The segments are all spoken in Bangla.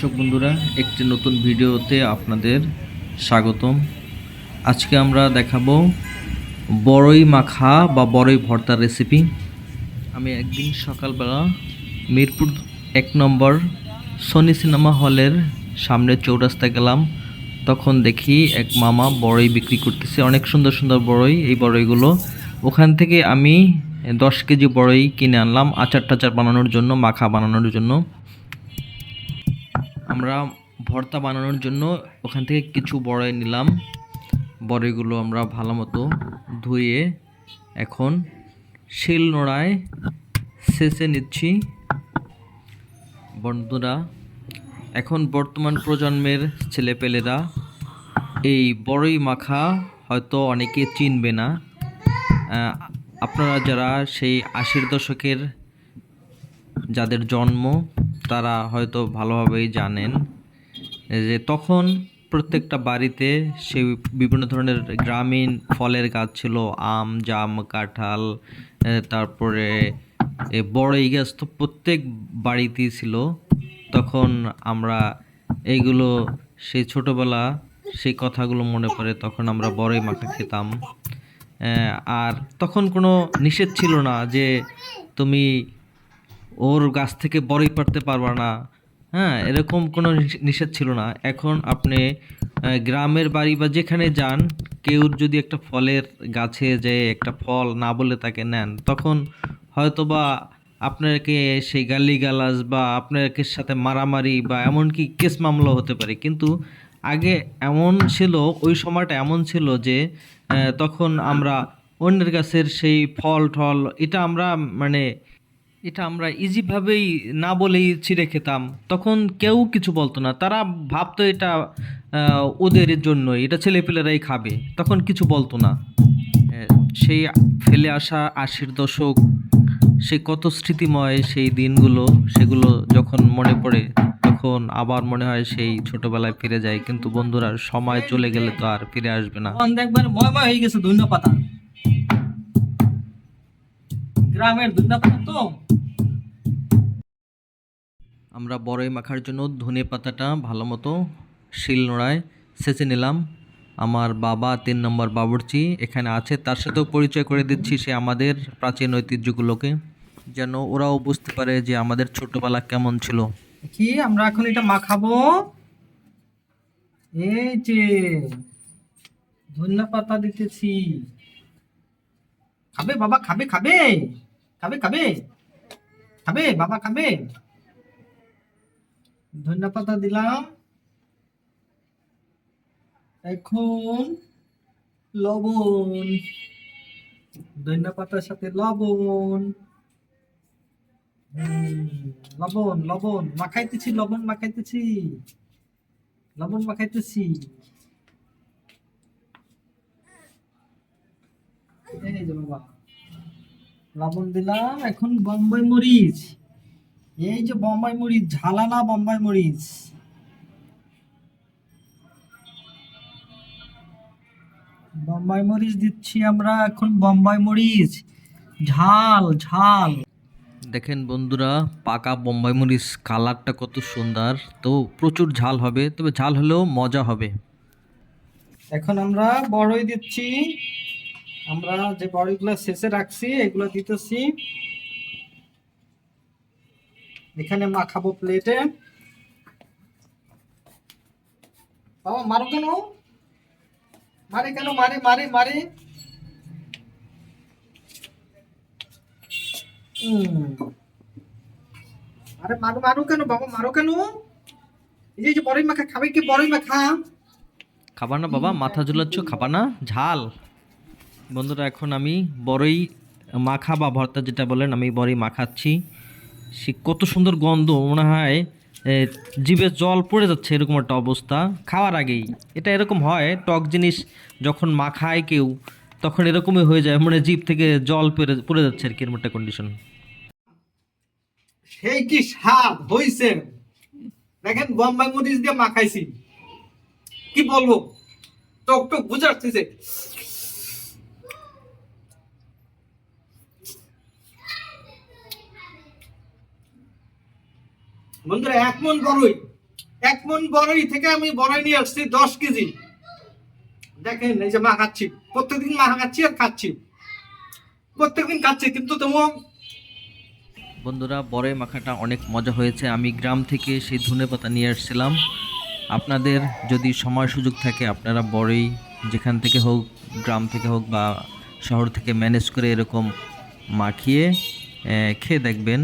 দর্শক বন্ধুরা, একটি নতুন ভিডিওতে আপনাদের স্বাগতম। আজকে আমরা দেখাবো বড়ই মাখা বা বড়ই ভর্তার রেসিপি আমি একদিন সকালবেলা মিরপুর এক নম্বর সনি সিনেমা হলের সামনে চৌরাস্তা গেলাম। তখন দেখি এক মামা বড়ই বিক্রি করতেছে, অনেক সুন্দর সুন্দর বড়ই। এই বড়ইগুলো ওখান থেকে আমি দশ কেজি বড়ই কিনে আনলাম আচার টাচার বানানোর জন্য, মাখা বানানোর জন্য। আমরা ভর্তা বানানোর জন্য ওখান থেকে কিছু বড়াই নিলাম। বড়াইগুলো আমরা ভালো মতো ধুয়ে এখন শিল নোড়ায় সেচে নিচ্ছি। বন্ধুরা, এখন বর্তমান প্রজন্মের ছেলেপেলেরা এই বড়ই মাখা হয়তো অনেকে চিনবে না। আপনারা যারা সেই আশির দশকের যাদের জন্ম তারা হয়তো ভালোভাবেই জানেন। যে তখন প্রত্যেকটা বাড়িতে সেই বিভিন্ন ধরনের গ্রামীণ ফলের গাছ ছিল, আম, জাম, কাঁঠাল তারপরে বড়ই গাছ তো প্রত্যেক বাড়িতেই ছিল। তখন আমরা এইগুলো সেই ছোটোবেলা সেই কথাগুলো মনে পড়ে, তখন আমরা বড়ই মাখা খেতাম। আর তখন কোনো নিষেধ ছিল না যে তুমি ওর গাছ থেকে বড়ই পারতে পারবা না। হ্যাঁ এরকম কোনো নিষ- নিষেধ ছিল না। এখন আপনি গ্রামের বাড়ি বা যেখানে যান, কেউ যদি একটা ফলের গাছে যে একটা ফল না বলে তাকে নেন, তখন হয়তোবা আপনাকে সেই গালিগালাজ বা আপনাকে সাথে মারামারি বা এমনকি কেস মামলা হতে পারে। কিন্তু আগে এমন ছিল, ওই সময়টা এমন ছিল যে তখন আমরা অন্যের গাছের সেই ফল, টল, এটা আমরা মানে এটা আমরা ইজিভাবেই না বলেই ছিঁড়ে খেতাম। তখন কেউ কিছু বলতো না। তারা ভাবতো এটা ওদের জন্যই, এটা ছেলেপেলেরাই খাবে। তখন কিছু বলতো না। সেই ফেলে আসা আশির দশক, সে কত স্মৃতিময় সেই দিনগুলো, সেগুলো যখন মনে পড়ে, তখন আবার মনে হয় সেই ছোটবেলায় ফিরে যায় কিন্তু বন্ধুরা, সময় চলে গেলে তো আর ফিরে আসবে না। দেখবেন ময়ময় হয়ে গেছে ধন্য পাতা। গ্রামের ধন্য পাতা তো আমরা বড়ই মাখার জন্য ধনে পাতাটা ভালো মতো শিল নোড়ায় সেচে নিলাম। আমার বাবা তিন নম্বর বাবুর্চি এখানে আছে। তার সাথেও পরিচয় করে দিচ্ছি সে আমাদের প্রাচীন ঐতিহ্যগুলোকে যেন ওরাও বুঝতে পারে যে আমাদের ছোটবেলা কেমন ছিল। কি আমরা এখন এটা মাখাবো। এই যে ধন্য পাতা দিতেছি। খাবে, বাবা খাবে খাবে। খাবে খাবে। খাবে, বাবা খাবে। ধন্য পাতা দিলাম। এখন লবণ। ধন্য পাতার সাথে লবণ। লবণ লবণ। মাখাইতেছি লবণ মাখাইতেছি। লবণ মাখাইতেছি। এই যে বাবা। লবণ দিলাম এখন বম্বাই মরিচ। এই যে বম্বাই মরিচ বম্বাই মরিচ। বম্বাই মরিচ দিচ্ছি আমরা এখন বম্বাই মরিচ। ঝাল ঝাল। দেখেন বন্ধুরা পাকা বোম্বাই মরিচ কালারটা কত সুন্দর। তো প্রচুর ঝাল হবে তবে ঝাল হলেও মজা হবে। এখন আমরা বড়ই দিচ্ছি। আমরা যে বড়ইগুলো শেষে রাখছি, এগুলো দিতেছি। এখানে মাখাবো প্লেটে বাবা, মারো কেন? মারে কেন? মারে মারে মারে। আরে মারো মারো কেন? বাবা, মারো কেন? এই যে- বড়ই মাখা, খাবে কি বড়ই মাখা? খাবার না বাবা, মাথা ঝুলাচ্ছ খাবার না? ঝাল। বন্ধুরা, এখন আমি বড়ই মাখা বা ভর্তা যেটা বলেন, আমি বড়ি মাখাচ্ছি। সে কত সুন্দর গন্ধ, মনে হয় জিভে জল পড়ে যাচ্ছে এরকম একটা অবস্থা। খাওয়ার আগেই, এটা এরকম হয়, টক জিনিস যখন মাখায় কেউ, তখন এরকমই হয়ে যায় মানে জিভ থেকে জল পড়ে পড়ে যাচ্ছে আর কি, এরকম একটা কন্ডিশন সেই কি স্বাদ হইছে? দেখেন, বোম্বাই মরিচ দিয়ে মাখাইছি। কি বলব? টক টক বুঝাচ্ছে বন্ধুরা, এক মন বড়ই। এক মন বড়ই থেকে আমি বড়ই নিয়ে আসছি দশ কেজি। দেখেন, এই যে মাখাচ্ছি প্রত্যেকদিন মা খাচ্ছি আর খাচ্ছি। প্রত্যেকদিন খাচ্ছি, কিন্তু তেমন বন্ধুরা, বড়ই মাখাটা অনেক মজা হয়েছে। আমি গ্রাম থেকে সেই ধনে পাতা নিয়ে আসছিলাম। আপনাদের যদি সময় সুযোগ থাকে, আপনারা বড়ই যেখান থেকে হোক, গ্রাম থেকে হোক বা শহর থেকে ম্যানেজ করে এরকম মাখিয়ে খেয়ে দেখবেন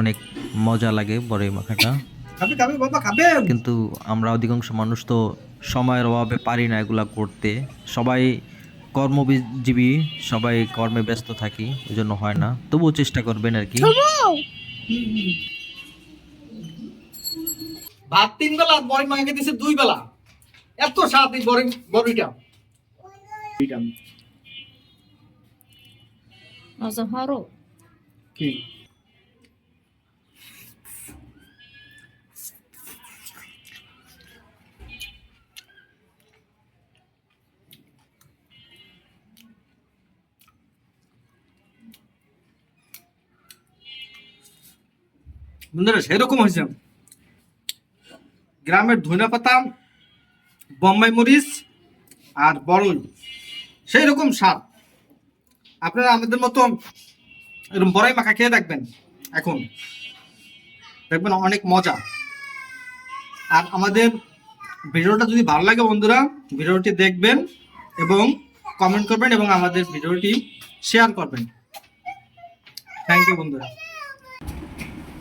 অনেক মজা লাগে বড়ই মাখাটা। খাবে বাবা খাবে কিন্তু আমরা অধিকাংশ মানুষ তো সময়ের অভাবে পারি না এগুলা করতে। সবাই কর্মজীবী সবাই কর্মে ব্যস্ত থাকি এই জন্য হয় না। তবুও চেষ্টা করবেন আর কি। ভাত তিন বেলা বড়ি মাকে দিছে দুই বেলা। এত স্বাদ এই বড়ি বড়িটা Azaharo. কি? বন্ধুরা সেরকম হয়েছে। গ্রামের ধনিয়া পাতা বোম্বাই মরিচ আর বড়ই সেই রকম স্বাদ। আপনারা আমাদের মতো এরকম বড়াই মাখা খেয়ে দেখবেন এখন। দেখবেন অনেক মজা। আর আমাদের ভিডিওটা যদি ভালো লাগে বন্ধুরা, ভিডিওটি দেখবেন এবং কমেন্ট করবেন এবং আমাদের ভিডিওটি শেয়ার করবেন। থ্যাংক ইউ বন্ধুরা।